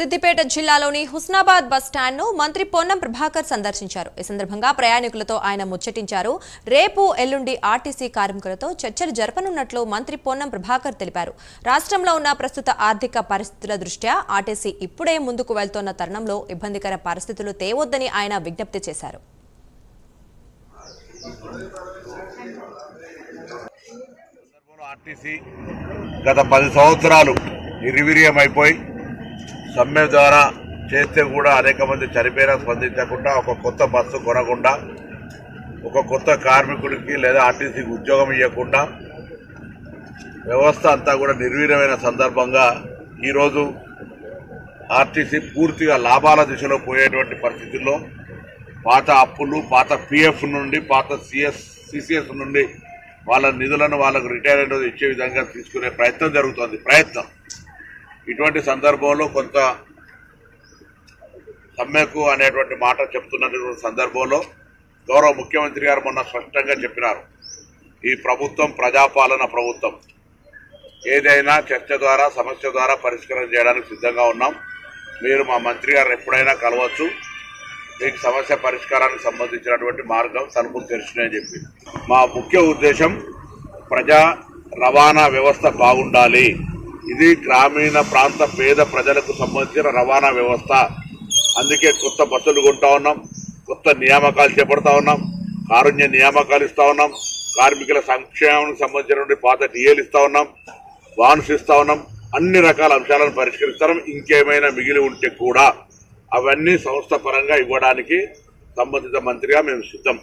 సిద్దిపేట జిల్లాలోని హుస్నాబాద్ బస్ స్టాండ్ను మంత్రి పొన్నం ప్రభాకర్ సందర్శించారు. ఈ సందర్భంగా ప్రయాణికులతో ఆయన ముచ్చటించారు. రేపు ఎల్లుండి ఆర్టీసీ కార్మికులతో చర్చలు జరపనున్నట్లు మంత్రి పొన్నం ప్రభాకర్ తెలిపారు. రాష్ట్రంలో ఉన్న ప్రస్తుత ఆర్థిక పరిస్థితుల దృష్ట్యా ఆర్టీసీ ఇప్పుడే ముందుకు వెళ్తోన్న తరుణంలో ఇబ్బందికర పరిస్థితులు తేవొద్దని ఆయన విజ్ఞప్తి చేశారు. ఆర్టీసీ గత పది సంవత్సరాలు సమ్మె ద్వారా చేస్తే కూడా అనేక మంది చనిపోయినా స్పందించకుండా ఒక కొత్త బస్సు కొనకుండా ఒక కొత్త కార్మికుడికి లేదా ఆర్టీసీకి ఉద్యోగం ఇవ్వకుండా వ్యవస్థ అంతా కూడా నిర్వీర్యమైన సందర్భంగా ఈరోజు ఆర్టీసీ పూర్తిగా లాభాల దిశలో పోయేటువంటి పరిస్థితుల్లో పాత అప్పులు పాత పిఎఫ్ నుండి పాత సిఎస్ సిసిఎస్ నుండి వాళ్ళ నిధులను వాళ్ళకు రిటైర్మెంట్ ఇచ్చే విధంగా తీసుకునే ప్రయత్నం జరుగుతోంది. ప్రయత్నం. ఇటువంటి సందర్భంలో కొంత సమ్మెకు అనేటువంటి మాట చెప్తున్నటువంటి సందర్భంలో గౌరవ ముఖ్యమంత్రి గారు మొన్న స్పష్టంగా చెప్పినారు. ఈ ప్రభుత్వం ప్రజాపాలన ప్రభుత్వం. ఏదైనా చర్చ ద్వారా సమస్య ద్వారా పరిష్కారం చేయడానికి సిద్ధంగా ఉన్నాం. మీరు మా మంత్రి గారు ఎప్పుడైనా కలవచ్చు. మీకు సమస్య పరిష్కారానికి సంబంధించినటువంటి మార్గం తలుపులు తెరిచినాయని చెప్పి. మా ముఖ్య ఉద్దేశం ప్రజా రవాణా వ్యవస్థ బాగుండాలి. ఇది గ్రామీణ ప్రాంత పేద ప్రజలకు సంబంధించిన రవాణా వ్యవస్థ. అందుకే కొత్త బస్సులు కొంటా ఉన్నాం కొత్త నియామకాలు చేపడతా ఉన్నాం కారుణ్య నియామకాలు ఇస్తా ఉన్నాం కార్మికుల సంక్షేమానికి సంబంధించినటువంటి పాత డిఏలు ఇస్తా ఉన్నాం బాన్స్ ఇస్తా ఉన్నాం అన్ని రకాల అంశాలను పరిష్కరిస్తాం ఇంకేమైనా మిగిలి ఉంటే కూడా. అవన్నీ సంస్థ పరంగా ఇవ్వడానికి సంబంధిత మంత్రిగా మేము సిద్ధం.